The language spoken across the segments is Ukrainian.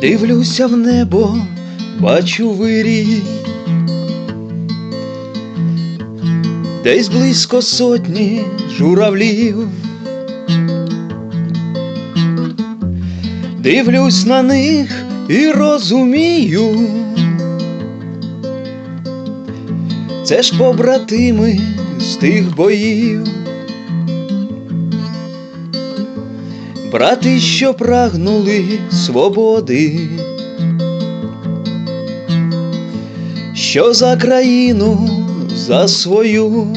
Дивлюся в небо, бачу вирій, десь близько сотні журавлів. Дивлюсь на них і розумію. Це ж побратими з тих боїв. Брати, що прагнули свободи, що за країну за свою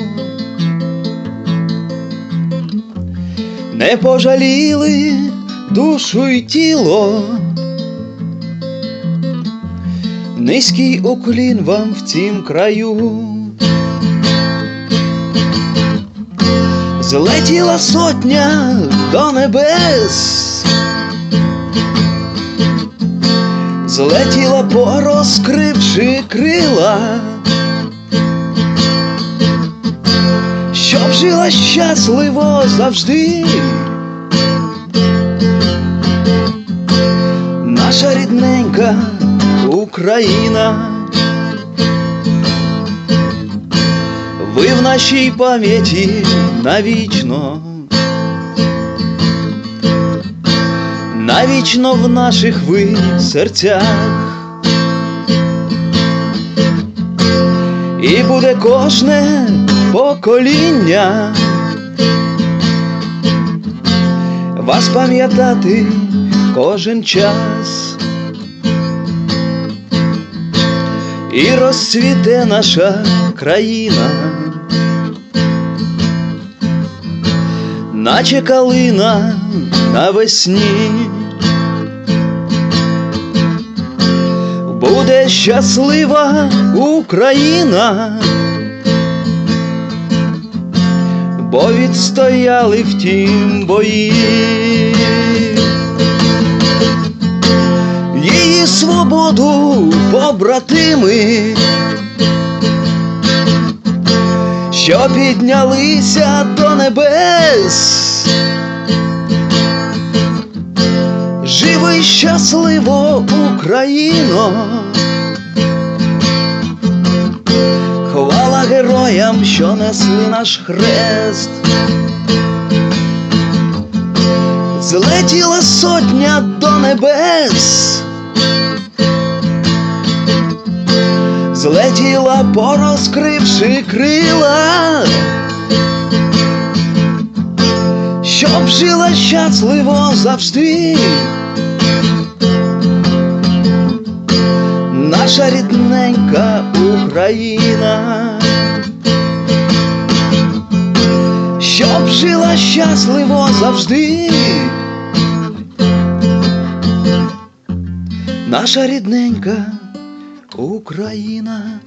не пожаліли душу й тіло. Низький уклін вам в цім краю. Злетіла сотня до небес, злетіла порозкривши крила, щоб жила щасливо завжди. Наша рідненька Україна. Ви в нашій пам'яті навічно, навічно в наших ви серцях, і буде кожне покоління вас пам'ятати кожен час. І розцвіте наша країна, наче калина навесні, буде щаслива Україна, бо відстояли в тім бої. Свободу побратими, що піднялися до небес, живи щасливо, Україно, хвала героям, що несли наш хрест. Злетіла сотня до небес, злетіла, порозкривши крила, щоб жила щасливо завжди. Наша рідненька Україна. щоб жила щасливо завжди. Наша рідненька Україна.